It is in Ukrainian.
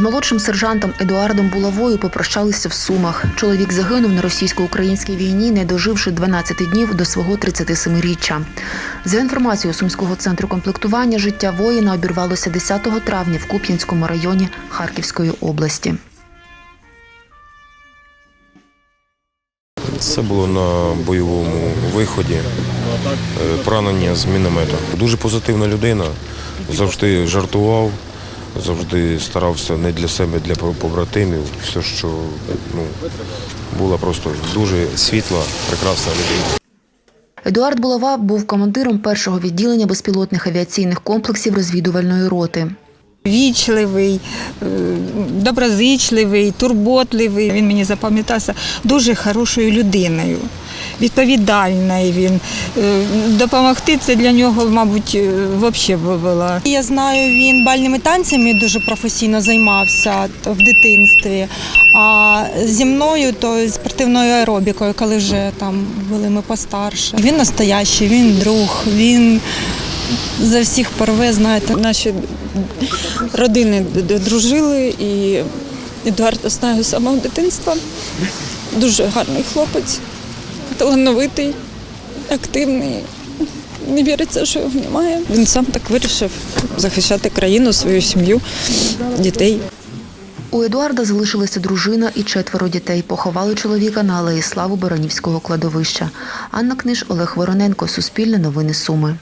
молодшим сержантом Едуардом Булавою попрощалися в Сумах. Чоловік загинув на російсько-українській війні, не доживши 12 днів до свого 37-річчя. За інформацією Сумського центру комплектування, життя воїна обірвалося 10 травня в Куп'янському районі Харківської області. Це було на бойовому виході, е, поранення з міномету. Дуже позитивна людина, завжди жартував, завжди старався не для себе, а для побратимів. Все, що ну, була просто дуже світла, прекрасна людина. Едуард Булава був командиром першого відділення безпілотних авіаційних комплексів розвідувальної роти. Вічливий, е, доброзичливий, турботливий. Він мені запам'ятався дуже хорошою людиною, відповідальний він. Е, Допомогти це для нього, мабуть, взагалі було. Я знаю, він бальними танцями дуже професійно займався в дитинстві. А зі мною то спортивною аеробікою, коли вже там були ми постарше. Він настоящий, він друг, він за всіх порве, знаєте. Наші родини дружили і Едуард знаю з самого дитинства. Дуже гарний хлопець, талановитий, активний. Не віриться, що його немає. Він сам так вирішив захищати країну, свою сім'ю, дітей. У Едуарда залишилася дружина і четверо дітей. Поховали чоловіка на алеї Слави Баранівського кладовища. Анна Книж, Олег Вороненко, Суспільне новини Суми.